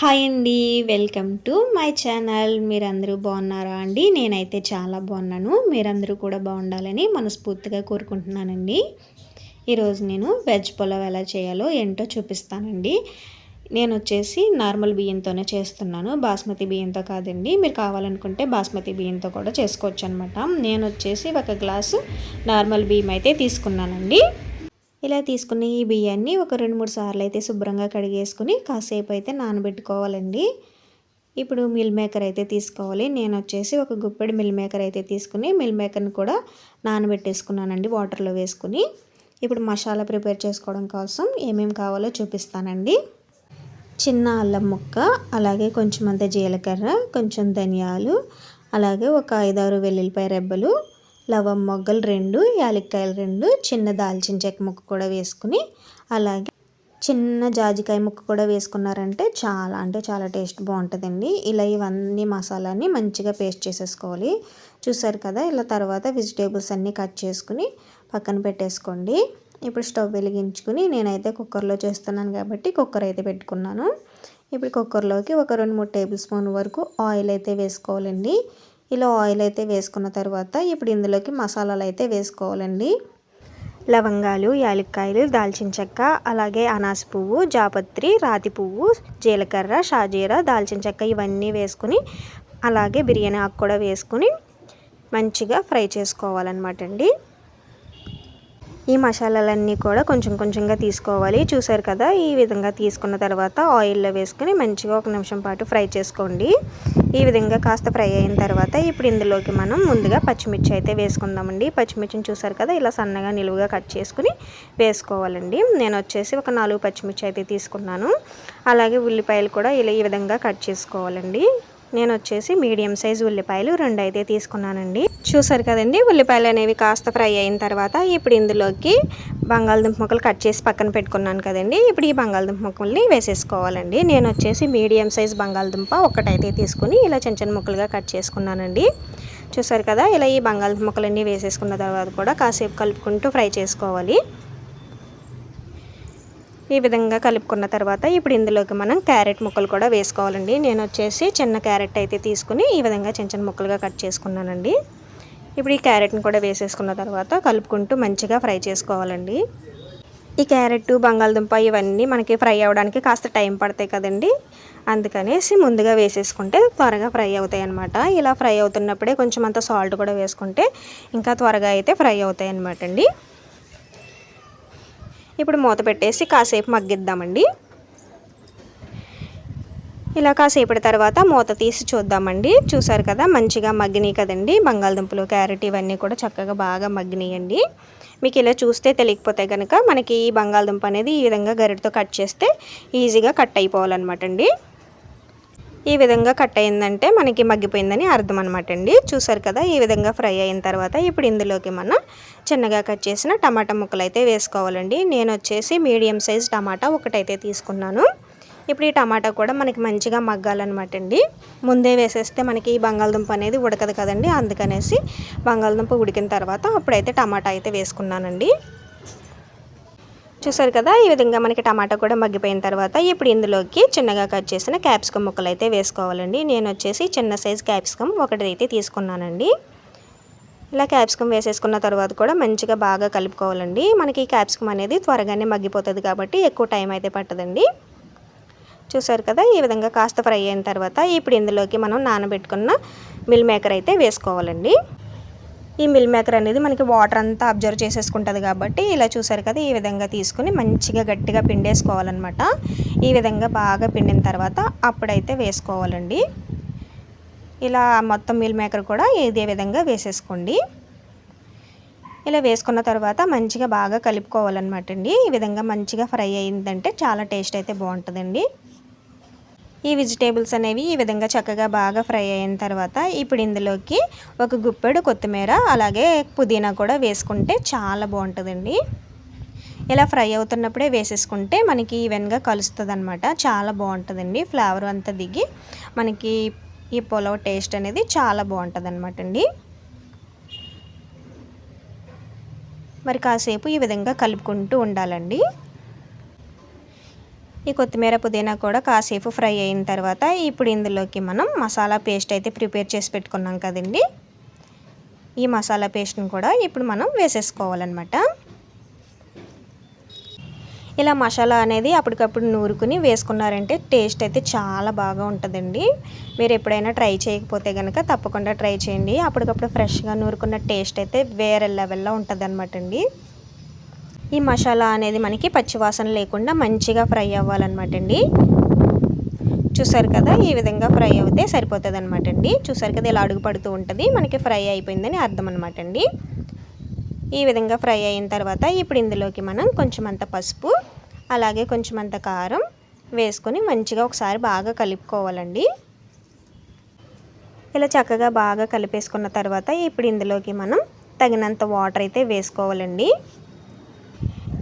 Hi అండి welcome to my channel మీరందరూ బాగున్నారా అండి? నేనైతే చాలా బాగున్నాను. మీరందరూ కూడా బాగుండాలని మనస్ఫూర్తిగా కోరుకుంటున్నానండి. ఈరోజు నేను వెజ్ పులావ్ ఎలా చేయాలో ఏంటో చూపిస్తానండి. నేను వచ్చేసి నార్మల్ బియ్యంతోనే చేస్తున్నాను. బాస్మతి బియ్యంతో కాదండి. మీరు కావాలనుకుంటే బాస్మతి బియ్యంతో కూడా చేసుకోవచ్చు అనమాట నేను వచ్చేసి ఒక గ్లాసు నార్మల్ బియ్యం అయితే తీసుకున్నానండి. ఇలా తీసుకున్న ఈ బియ్యాన్ని ఒక రెండు మూడు సార్లు అయితే శుభ్రంగా కడిగేసుకుని కాసేపు అయితే నానబెట్టుకోవాలండి. ఇప్పుడు మిల్ మేకర్ అయితే తీసుకోవాలి. నేను వచ్చేసి ఒక గుప్పెడు మిల్ మేకర్ అయితే తీసుకుని మిల్ మేకర్ని కూడా నానబెట్టేసుకున్నానండి వాటర్లో వేసుకుని. ఇప్పుడు మసాలా ప్రిపేర్ చేసుకోవడం కోసం ఏమేమి కావాలో చూపిస్తానండి. చిన్న అల్లం ముక్క అలాగే కొంచెం అంత జీలకర్ర కొంచెం ధనియాలు అలాగే ఒక ఐదారు వెల్లుల్లిపాయ రెబ్బలు లవం మొగ్గలు రెండు యాలక్కాయలు రెండు చిన్న దాల్చిన చెక్క ముక్క కూడా వేసుకుని అలాగే చిన్న జాజికాయ ముక్క కూడా వేసుకున్నారంటే చాలా అంటే చాలా టేస్ట్ బాగుంటుందండి. ఇలా ఇవన్నీ మసాలాని మంచిగా పేస్ట్ చేసేసుకోవాలి. చూసారు కదా ఇలా తర్వాత వెజిటేబుల్స్ అన్నీ కట్ చేసుకుని పక్కన పెట్టేసుకోండి. ఇప్పుడు స్టవ్ వెలిగించుకుని నేనైతే కుక్కర్లో చేస్తున్నాను కాబట్టి కుక్కర్ అయితే పెట్టుకున్నాను. ఇప్పుడు కుక్కర్లోకి ఒక రెండు మూడు టేబుల్ స్పూన్ వరకు ఆయిల్ అయితే వేసుకోవాలండి. ఇలా ఆయిల్ అయితే వేసుకున్న తర్వాత ఇప్పుడు ఇందులోకి మసాలాలు అయితే వేసుకోవాలండి. లవంగాలు యాలక్కాయలు దాల్చిన చెక్క అలాగే అనాస పువ్వు జాపత్రి రాతి పువ్వు జీలకర్ర షాజీరా దాల్చిన చెక్క ఇవన్నీ వేసుకుని అలాగే బిర్యానీ ఆకు కూడా వేసుకుని మంచిగా ఫ్రై చేసుకోవాలన్నమాట అండి. ఈ మసాలాలన్నీ కూడా కొంచెం కొంచెంగా తీసుకోవాలి. చూసారు కదా ఈ విధంగా తీసుకున్న తర్వాత ఆయిల్లో వేసుకుని మంచిగా ఒక నిమిషం పాటు ఫ్రై చేసుకోండి. ఈ విధంగా కాస్త ఫ్రై అయిన తర్వాత ఇప్పుడు ఇందులోకి మనం ముందుగా పచ్చిమిర్చి అయితే వేసుకుందామండి. పచ్చిమిర్చిని చూసారు కదా ఇలా సన్నగా నిలువుగా కట్ చేసుకుని వేసుకోవాలండి. నేను వచ్చేసి ఒక నాలుగు పచ్చిమిర్చి అయితే తీసుకున్నాను. అలాగే ఉల్లిపాయలు కూడా ఇలా ఈ విధంగా కట్ చేసుకోవాలండి. నేను వచ్చేసి మీడియం సైజ్ ఉల్లిపాయలు రెండు అయితే తీసుకున్నానండి. చూసారు కదండి ఉల్లిపాయలు అనేవి కాస్త ఫ్రై అయిన తర్వాత ఇప్పుడు ఇందులోకి బంగాళదుంప ముక్కలు కట్ చేసి పక్కన పెట్టుకున్నాను కదండి. ఇప్పుడు ఈ బంగాళదుంప ముక్కల్ని వేసేసుకోవాలండి. నేను వచ్చేసి మీడియం సైజ్ బంగాళదుంప ఒకటైతే తీసుకుని ఇలా చిన్న చిన్న ముక్కలుగా కట్ చేసుకున్నానండి. చూసారు కదా ఇలా ఈ బంగాళదుంప ముక్కలన్నీ వేసేసుకున్న తర్వాత కూడా కాసేపు కలుపుకుంటూ ఫ్రై చేసుకోవాలి. ఈ విధంగా కలుపుకున్న తర్వాత ఇప్పుడు ఇందులోకి మనం క్యారెట్ ముక్కలు కూడా వేసుకోవాలండి. నేను వచ్చేసి చిన్న క్యారెట్ అయితే తీసుకుని ఈ విధంగా చిన్న చిన్న ముక్కలుగా కట్ చేసుకున్నానండి. ఇప్పుడు ఈ క్యారెట్ని కూడా వేసేసుకున్న తర్వాత కలుపుకుంటూ మంచిగా ఫ్రై చేసుకోవాలండి. ఈ క్యారెట్ బంగాళదుంప ఇవన్నీ మనకి ఫ్రై అవ్వడానికి కాస్త టైం పడతాయి కదండి. అందుకనేసి ముందుగా వేసేసుకుంటే త్వరగా ఫ్రై అవుతాయి అనమాట ఇలా ఫ్రై అవుతున్నప్పుడే కొంచెం అంత సాల్ట్ కూడా వేసుకుంటే ఇంకా త్వరగా అయితే ఫ్రై అవుతాయి అనమాట అండి. ఇప్పుడు మూత పెట్టేసి కాసేపు మగ్గిద్దామండి. ఇలా కాసేపటి తర్వాత మూత తీసి చూద్దామండి. చూసారు కదా మంచిగా మగ్గినాయి కదండి. బంగాళదుంపలు క్యారెట్ ఇవన్నీ కూడా చక్కగా బాగా మగ్గినాయండి. మీకు ఇలా చూస్తే తెలియకపోతే కనుక మనకి ఈ బంగాళదుంప అనేది ఈ విధంగా గరిటతో కట్ చేస్తే ఈజీగా కట్ అయిపోవాలన్నమాట అండి. ఈ విధంగా కట్ అయిందంటే మనకి మగ్గిపోయిందని అర్థం అనమాట అండి. చూసారు కదా ఈ విధంగా ఫ్రై అయిన తర్వాత ఇప్పుడు ఇందులోకి మనం చిన్నగా కట్ చేసిన టమాటా ముక్కలు అయితే వేసుకోవాలండి. నేను వచ్చేసి మీడియం సైజ్ టమాటా ఒకటైతే తీసుకున్నాను. ఇప్పుడు ఈ టమాటా కూడా మనకి మంచిగా మగ్గాలన్నమాట అండి. ముందే వేసేస్తే మనకి బంగాళదుంప అనేది ఉడకదు కదండి. అందుకనేసి బంగాళదుంప ఉడికిన తర్వాత అప్పుడైతే టమాటా అయితే వేసుకున్నానండి. చూసారు కదా ఈ విధంగా మనకి టమాటా కూడా మగ్గిపోయిన తర్వాత ఇప్పుడు ఇందులోకి చిన్నగా కట్ చేసిన క్యాప్సికమ్ ముక్కలు అయితే వేసుకోవాలండి. నేను వచ్చేసి చిన్న సైజ్ క్యాప్సికమ్ ఒకటి అయితే తీసుకున్నానండి. ఇలా క్యాప్సికమ్ వేసేసుకున్న తర్వాత కూడా మంచిగా బాగా కలుపుకోవాలండి. మనకి క్యాప్సికమ్ అనేది త్వరగానే మగ్గిపోతుంది కాబట్టి ఎక్కువ టైం అయితే పట్టదండి. చూసారు కదా ఈ విధంగా కాస్త ఫ్రై అయిన తర్వాత ఇప్పుడు ఇందులోకి మనం నానబెట్టుకున్న మిల్ మేకర్ అయితే వేసుకోవాలండి. ఈ మిల్ మేకర్ అనేది మనకి వాటర్ అంతా అబ్జర్వ్ చేసేసుకుంటుంది కాబట్టి ఇలా చూసారు కదా ఈ విధంగా తీసుకుని మంచిగా గట్టిగా పిండేసుకోవాలన్నమాట. ఈ విధంగా బాగా పిండిన తర్వాత అప్పుడైతే వేసుకోవాలండి. ఇలా మొత్తం మిల్ మేకర్ కూడా ఇదే విధంగా వేసేసుకోండి. ఇలా వేసుకున్న తర్వాత మంచిగా బాగా కలుపుకోవాలన్నమాట అండి. ఈ విధంగా మంచిగా ఫ్రై అయిందంటే చాలా టేస్ట్ అయితే బాగుంటుందండి. ఈ వెజిటేబుల్స్ అనేవి ఈ విధంగా చక్కగా బాగా ఫ్రై అయిన తర్వాత ఇప్పుడు ఇందులోకి ఒక గుప్పెడు కొత్తిమీర అలాగే పుదీనా కూడా వేసుకుంటే చాలా బాగుంటుందండి. ఇలా ఫ్రై అవుతున్నప్పుడే వేసేసుకుంటే మనకి ఈవెన్గా కలుస్తుంది అనమాట చాలా బాగుంటుందండి. ఫ్లేవర్ అంతా దిగి మనకి ఈ పొలవ్ టేస్ట్ అనేది చాలా బాగుంటుంది అనమాట అండి మరి కాసేపు ఈ విధంగా కలుపుకుంటూ ఉండాలండి. ఈ కొత్తిమీర పుదీనా కూడా కాసేపు ఫ్రై అయిన తర్వాత ఇప్పుడు ఇందులోకి మనం మసాలా పేస్ట్ అయితే ప్రిపేర్ చేసి పెట్టుకున్నాం కదండి. ఈ మసాలా పేస్ట్ని కూడా ఇప్పుడు మనం వేసేసుకోవాలన్నమాట. ఇలా మసాలా అనేది అప్పటికప్పుడు నూరుకుని వేసుకున్నారంటే టేస్ట్ అయితే చాలా బాగా ఉంటుందండి. మీరు ఎప్పుడైనా ట్రై చేయకపోతే కనుక తప్పకుండా ట్రై చేయండి. అప్పటికప్పుడు ఫ్రెష్గా నూరుకున్న టేస్ట్ అయితే వేరే లెవెల్లో ఉంటుంది అనమాట అండి. ఈ మసాలా అనేది మనకి పచ్చివాసన లేకుండా మంచిగా ఫ్రై అవ్వాలన్నమాట అండి. చూసారు కదా ఈ విధంగా ఫ్రై అవుతే సరిపోతుంది అనమాట అండి. చూసారు కదా ఇలా అడుగు పడుతూ ఉంటుంది మనకి ఫ్రై అయిపోయిందని అర్థం అనమాట అండి. ఈ విధంగా ఫ్రై అయిన తర్వాత ఇప్పుడు ఇందులోకి మనం కొంచెం అంత పసుపు అలాగే కొంచెం అంత కారం వేసుకొని మంచిగా ఒకసారి బాగా కలుపుకోవాలండి. ఇలా చక్కగా బాగా కలిపేసుకున్న తర్వాత ఇప్పుడు ఇందులోకి మనం తగినంత వాటర్ అయితే వేసుకోవాలండి.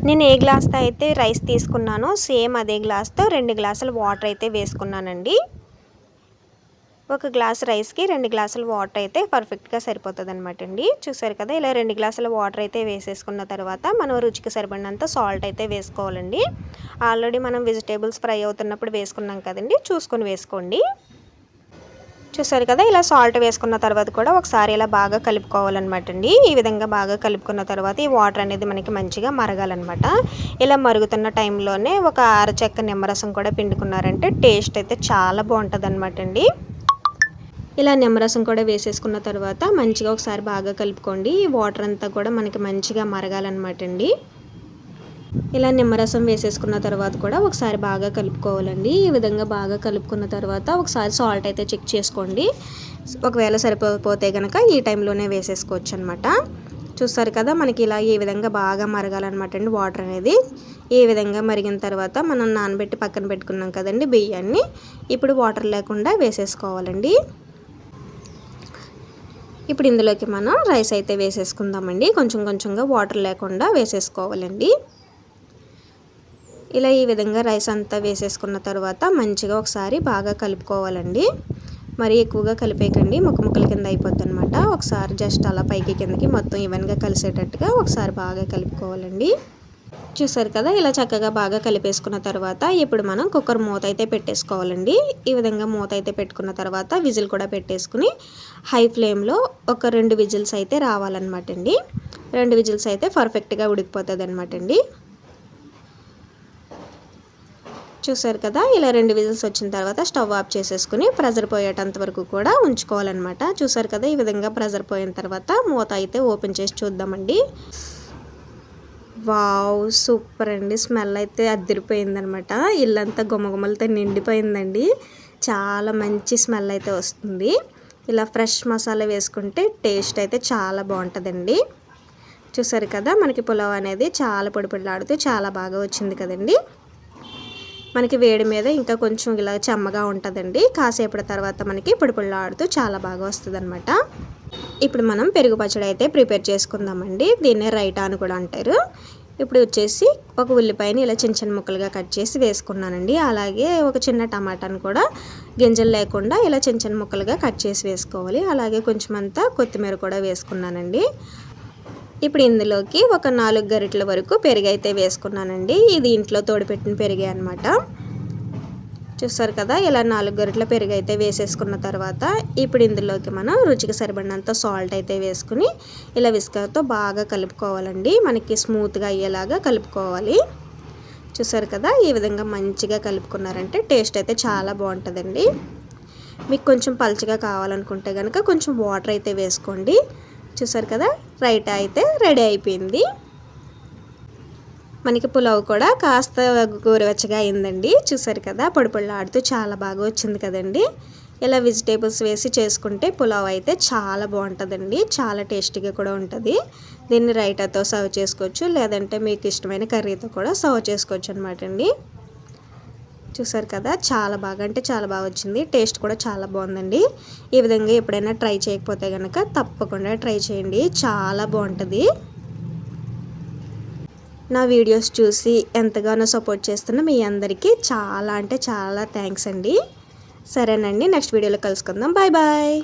నేను ఏ గ్లాస్తో అయితే రైస్ తీసుకున్నానో సేమ్ అదే గ్లాస్తో రెండు గ్లాసులు వాటర్ అయితే వేసుకున్నానండి. ఒక గ్లాస్ రైస్కి రెండు గ్లాసులు వాటర్ అయితే పర్ఫెక్ట్గా సరిపోతుంది అనమాట అండి చూసారు కదా ఇలా రెండు గ్లాసుల వాటర్ అయితే వేసేసుకున్న తర్వాత మనం రుచికి సరిపడినంత సాల్ట్ అయితే వేసుకోవాలండి. ఆల్రెడీ మనం వెజిటేబుల్స్ ఫ్రై అవుతున్నప్పుడు వేసుకున్నాం కదండి చూసుకొని వేసుకోండి. చూసారు కదా ఇలా సాల్ట్ వేసుకున్న తర్వాత కూడా ఒకసారి ఇలా బాగా కలుపుకోవాలన్నమాట అండి. ఈ విధంగా బాగా కలుపుకున్న తర్వాత ఈ వాటర్ అనేది మనకి మంచిగా మరగాలన్నమాట. ఇలా మరుగుతున్న టైంలోనే ఒక అరచెక్క నిమ్మరసం కూడా పిండుకున్నారంటే టేస్ట్ అయితే చాలా బాగుంటుంది అనమాట అండి. ఇలా నిమ్మరసం కూడా వేసేసుకున్న తర్వాత మంచిగా ఒకసారి బాగా కలుపుకోండి. ఈ వాటర్ అంతా కూడా మనకి మంచిగా మరగాలన్నమాట అండి. ఇలా నిమ్మరసం వేసేసుకున్న తర్వాత కూడా ఒకసారి బాగా కలుపుకోవాలండి. ఈ విధంగా బాగా కలుపుకున్న తర్వాత ఒకసారి సాల్ట్ అయితే చెక్ చేసుకోండి. ఒకవేళ సరిపోతే కనుక ఈ టైంలోనే వేసేసుకోవచ్చు అనమాట చూస్తారు కదా మనకి ఇలా ఈ విధంగా బాగా మరగాలన్నమాట అండి వాటర్ అనేది. ఈ విధంగా మరిగిన తర్వాత మనం నానబెట్టి పక్కన పెట్టుకున్నాం కదండి బియ్యాన్ని. ఇప్పుడు వాటర్ లేకుండా వేసేసుకోవాలండి. ఇప్పుడు ఇందులోకి మనం రైస్ అయితే వేసేసుకుందామండి. కొంచెం కొంచెంగా వాటర్ లేకుండా వేసేసుకోవాలండి. ఇలా ఈ విధంగా రైస్ అంతా వేసేసుకున్న తర్వాత మంచిగా ఒకసారి బాగా కలుపుకోవాలండి. మరి ఎక్కువగా కలిపేయకండి. ముక్క ముక్కల కింద అయిపోద్ది అనమాట ఒకసారి జస్ట్ అలా పైకి కిందకి మొత్తం ఈవెన్గా కలిసేటట్టుగా ఒకసారి బాగా కలుపుకోవాలండి. చూసారు కదా ఇలా చక్కగా బాగా కలిపేసుకున్న తర్వాత ఇప్పుడు మనం కుక్కర్ మూత అయితే పెట్టేసుకోవాలండి. ఈ విధంగా మూత అయితే పెట్టుకున్న తర్వాత విజిల్ కూడా పెట్టేసుకుని హై ఫ్లేమ్లో ఒక రెండు విజిల్స్ అయితే రావాలన్నమాట అండి రెండు విజిల్స్ అయితే పర్ఫెక్ట్గా ఉడికిపోతుంది అనమాట అండి చూసారు కదా ఇలా రెండు విజిల్స్ వచ్చిన తర్వాత స్టవ్ ఆఫ్ చేసేసుకుని ప్రెజర్ పోయేటంత వరకు కూడా ఉంచుకోవాలన్నమాట. చూసారు కదా ఈ విధంగా ప్రెజర్ పోయిన తర్వాత మూత అయితే ఓపెన్ చేసి చూద్దామండి. వావ్ సూపర్ అండి. స్మెల్ అయితే అద్దరిపోయిందనమాట ఇల్లంతా గుమగుమలతో నిండిపోయిందండి. చాలా మంచి స్మెల్ అయితే వస్తుంది. ఇలా ఫ్రెష్ మసాలా వేసుకుంటే టేస్ట్ అయితే చాలా బాగుంటుందండి. చూసారు కదా మనకి పులావ్ అనేది చాలా పొడిపొడిలాడుతూ చాలా బాగా వచ్చింది కదండి. మనకి వేడి మీద ఇంకా కొంచెం ఇలా చెమ్మగా ఉంటుందండి. కాసేపటి తర్వాత మనకి పొడి ఆడుతూ చాలా బాగా వస్తుంది అనమాట ఇప్పుడు మనం పెరుగు పచ్చడి అయితే ప్రిపేర్ చేసుకుందామండి. దీన్నే రైటా అని కూడా అంటారు. ఇప్పుడు వచ్చేసి ఒక ఉల్లిపాయని ఇలా చిన్న చిన్న ముక్కలుగా కట్ చేసి వేసుకున్నానండి. అలాగే ఒక చిన్న టమాటాను కూడా గింజలు లేకుండా ఇలా చిన్న చిన్న ముక్కలుగా కట్ చేసి వేసుకోవాలి. అలాగే కొంచెం అంతా కొత్తిమీర కూడా వేసుకున్నానండి. ఇప్పుడు ఇందులోకి ఒక నాలుగు గరిటెల వరకు పెరుగు అయితే వేసుకున్నానండి. ఇది ఇంట్లో తోడుపెట్టిన పెరిగే అనమాట చూస్తారు కదా ఇలా నాలుగు గరిటల పెరుగు అయితే వేసేసుకున్న తర్వాత ఇప్పుడు ఇందులోకి మనం రుచికి సరిపడినంత సాల్ట్ అయితే వేసుకుని ఇలా విస్కర్తో బాగా కలుపుకోవాలండి. మనకి స్మూత్గా అయ్యేలాగా కలుపుకోవాలి. చూసారు కదా ఈ విధంగా మంచిగా కలుపుకున్నారంటే టేస్ట్ అయితే చాలా బాగుంటుందండి. మీకు కొంచెం పలుచగా కావాలనుకుంటే కనుక కొంచెం వాటర్ అయితే వేసుకోండి. చూసారు కదా? రైటా అయితే రెడీ అయిపోయింది. మనకి పులావ్ కూడా కాస్త గోరువెచ్చగా అయిందండి. చూసారు కదా? పొడి ఆడుతూ చాలా బాగా వచ్చింది కదండి. ఇలా వెజిటేబుల్స్ వేసి చేసుకుంటే పులావ్ అయితే చాలా బాగుంటుందండి. చాలా టేస్టీగా కూడా ఉంటుంది. దీన్ని రైటాతో సర్వ్ చేసుకోవచ్చు. లేదంటే మీకు ఇష్టమైన కర్రీతో కూడా సర్వ్ చేసుకోవచ్చు అనమాట అండి. చూసారు కదా చాలా బాగా అంటే చాలా బాగా వచ్చింది. టేస్ట్ కూడా చాలా బాగుందండి. ఈ విధంగా ఎప్పుడైనా ట్రై చేయకపోతే కనుక తప్పకుండా ట్రై చేయండి. చాలా బాగుంటుంది. నా వీడియోస్ చూసి ఎంతగానో సపోర్ట్ చేస్తున్న మీ అందరికీ చాలా అంటే చాలా థ్యాంక్స్ అండి. సరేనండి నెక్స్ట్ వీడియోలో కలుసుకుందాం. Bye bye.